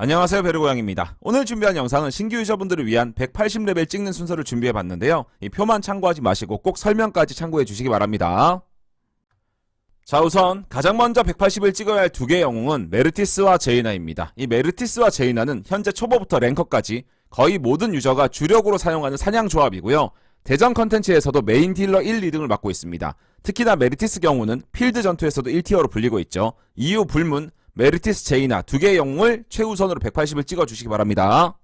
안녕하세요 베르고양입니다. 오늘 준비한 영상은 신규 유저분들을 위한 180레벨 찍는 순서를 준비해봤는데요. 이 표만 참고하지 마시고 꼭 설명까지 참고해 주시기 바랍니다. 자 우선 가장 먼저 180을 찍어야 할 두 개의 영웅은 메르티스와 제이나입니다. 이 메르티스와 제이나는 현재 초보부터 랭커까지 거의 모든 유저가 주력으로 사용하는 사냥 조합이고요. 대전 컨텐츠에서도 메인 딜러 1, 2등을 맡고 있습니다. 특히나 메르티스 경우는 필드 전투에서도 1티어로 불리고 있죠. 이후 불문, 메르티스 제이나 두 개의 영웅을 최우선으로 180을 찍어주시기 바랍니다.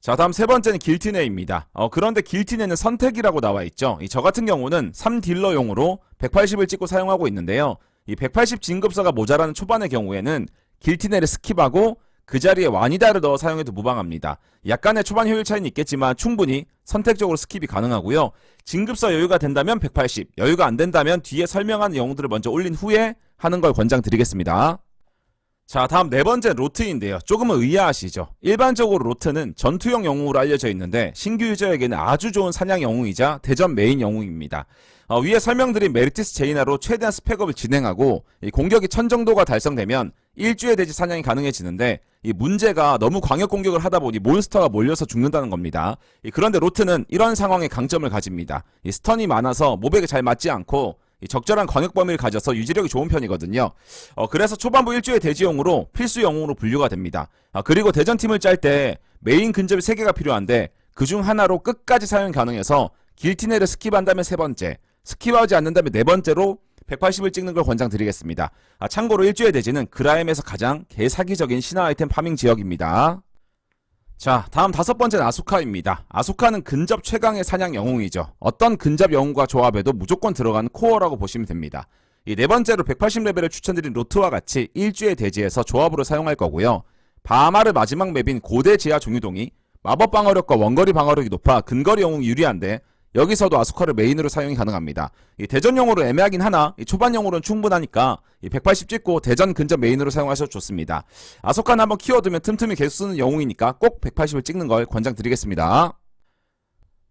자 다음 세 번째는 길티네입니다. 어, 그런데 길티네는 선택이라고 나와 있죠. 이저 같은 경우는 3딜러용으로 180을 찍고 사용하고 있는데요. 이 180 진급서가 모자라는 초반의 경우에는 길티네를 스킵하고 그 자리에 와니다를 넣어 사용해도 무방합니다. 약간의 초반 효율 차이는 있겠지만 충분히 선택적으로 스킵이 가능하고요. 진급서 여유가 된다면 180, 여유가 안 된다면 뒤에 설명하는 영웅들을 먼저 올린 후에 하는 걸 권장드리겠습니다. 자 다음 네 번째 로트인데요 조금은 의아하시죠 일반적으로 로트는 전투용 영웅으로 알려져 있는데 신규 유저에게는 아주 좋은 사냥 영웅이자 대전 메인 영웅입니다 어, 위에 설명드린 메르티스 제이나로 최대한 스펙업을 진행하고 이 공격이 천 정도가 달성되면 일주에 대지 사냥이 가능해지는데 이 문제가 너무 광역 공격을 하다 보니 몬스터가 몰려서 죽는다는 겁니다 이 그런데 로트는 이런 상황에 강점을 가집니다 이 스턴이 많아서 모백에 잘 맞지 않고 이 적절한 광역 범위를 가져서 유지력이 좋은 편이거든요. 어, 그래서 초반부 일주의 대지용으로 필수 영웅으로 분류가 됩니다. 아, 그리고 대전팀을 짤 때 메인 근접이 3개가 필요한데 그중 하나로 끝까지 사용 가능해서 길티네를 스킵한다면 세 번째, 스킵하지 않는다면 네 번째로 180을 찍는 걸 권장드리겠습니다. 아, 참고로 일주의 대지는 그라임에서 가장 개사기적인 신화 아이템 파밍 지역입니다. 자, 다음 다섯 번째는 아수카입니다. 아수카는 근접 최강의 사냥 영웅이죠. 어떤 근접 영웅과 조합에도 무조건 들어가는 코어라고 보시면 됩니다. 이 네 번째로 180레벨을 추천드린 로트와 같이 일주의 대지에서 조합으로 사용할 거고요. 바마르 마지막 맵인 고대 지하 종유동이 마법 방어력과 원거리 방어력이 높아 근거리 영웅이 유리한데 여기서도 아수카를 메인으로 사용이 가능합니다. 이 대전용으로 애매하긴 하나 이 초반용으로는 충분하니까 이180 찍고 대전 근접 메인으로 사용하셔도 좋습니다. 아소카는 한번 키워두면 틈틈이 계속 쓰는 영웅이니까 꼭 180을 찍는 걸 권장드리겠습니다.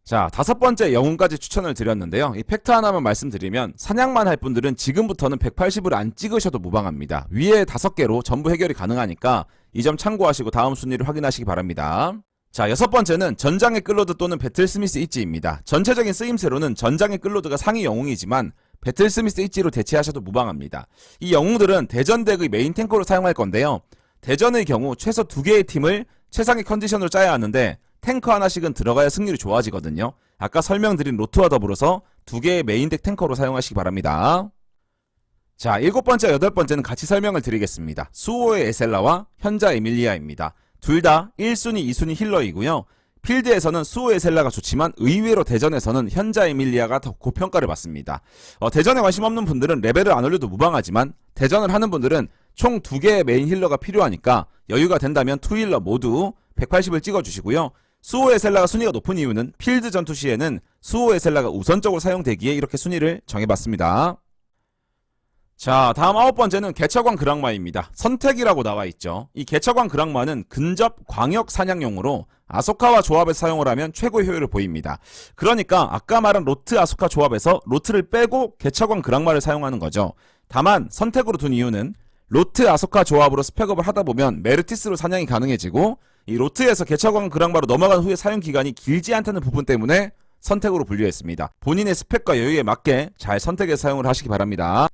자, 다섯 번째 영웅까지 추천을 드렸는데요. 이 팩트 하나만 말씀드리면 사냥만 할 분들은 지금부터는 180을 안 찍으셔도 무방합니다. 위에 다섯 개로 전부 해결이 가능하니까 이 점 참고하시고 다음 순위를 확인하시기 바랍니다. 자, 여섯 번째는 전장의 끌로드 또는 배틀스미스 있지입니다. 전체적인 쓰임새로는 전장의 끌로드가 상위 영웅이지만 배틀스미스 있지로 대체하셔도 무방합니다. 이 영웅들은 대전덱의 메인 탱커로 사용할 건데요. 대전의 경우 최소 두 개의 팀을 최상의 컨디션으로 짜야 하는데 탱커 하나씩은 들어가야 승률이 좋아지거든요. 아까 설명드린 로트와 더불어서 두 개의 메인덱 탱커로 사용하시기 바랍니다. 자, 일곱 번째, 여덟 번째는 같이 설명을 드리겠습니다. 수호의 에셀라와 현자 에밀리아입니다. 둘 다 1순위, 2순위 힐러이고요. 필드에서는 수호의 셀라가 좋지만 의외로 대전에서는 현자 에밀리아가 더 고평가를 받습니다. 어, 대전에 관심 없는 분들은 레벨을 안 올려도 무방하지만 대전을 하는 분들은 총 두 개의 메인 힐러가 필요하니까 여유가 된다면 투 힐러 모두 180을 찍어주시고요. 수호의 셀라가 순위가 높은 이유는 필드 전투 시에는 수호의 셀라가 우선적으로 사용되기에 이렇게 순위를 정해봤습니다. 자, 다음 아홉 번째는 개처광 그랑마입니다. 선택이라고 나와 있죠. 이 개처광 그랑마는 근접 광역 사냥용으로 아소카와 조합에서 사용을 하면 최고 효율을 보입니다. 그러니까 아까 말한 로트 아소카 조합에서 로트를 빼고 개처광 그랑마를 사용하는 거죠. 다만 선택으로 둔 이유는 로트 아소카 조합으로 스펙업을 하다 보면 메르티스로 사냥이 가능해지고 이 로트에서 개처광 그랑마로 넘어간 후에 사용 기간이 길지 않다는 부분 때문에 선택으로 분류했습니다. 본인의 스펙과 여유에 맞게 잘 선택해서 사용을 하시기 바랍니다.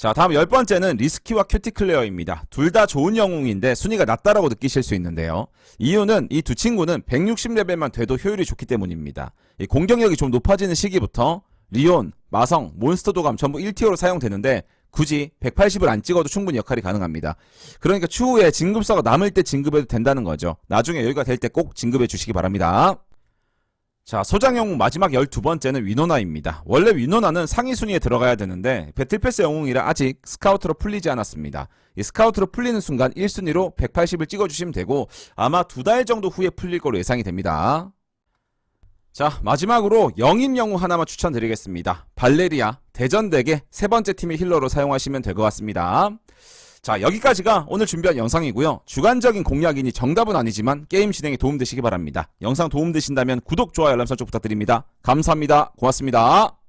자 다음 열 번째는 리스키와 큐티클레어입니다. 둘 다 좋은 영웅인데 순위가 낮다라고 느끼실 수 있는데요. 이유는 이 두 친구는 160레벨만 돼도 효율이 좋기 때문입니다. 이 공격력이 좀 높아지는 시기부터 리온, 마성, 몬스터 도감 전부 1티어로 사용되는데 굳이 180을 안 찍어도 충분히 역할이 가능합니다. 그러니까 추후에 진급서가 남을 때 진급해도 된다는 거죠. 나중에 여유가 될 때 꼭 진급해 주시기 바랍니다. 자, 소장 영웅 마지막 12번째는 위노나입니다. 원래 위노나는 상위 순위에 들어가야 되는데 배틀패스 영웅이라 아직 스카우트로 풀리지 않았습니다. 이 스카우트로 풀리는 순간 1순위로 180을 찍어주시면 되고 아마 두 달 정도 후에 풀릴 거로 예상이 됩니다. 자, 마지막으로 영인 영웅 하나만 추천드리겠습니다. 발레리아, 대전덱의 세 번째 팀의 힐러로 사용하시면 될 것 같습니다. 자, 여기까지가 오늘 준비한 영상이고요. 주관적인 공략이니 정답은 아니지만 게임 진행에 도움되시기 바랍니다. 영상 도움되신다면 구독, 좋아요, 알람 설정 부탁드립니다. 감사합니다. 고맙습니다.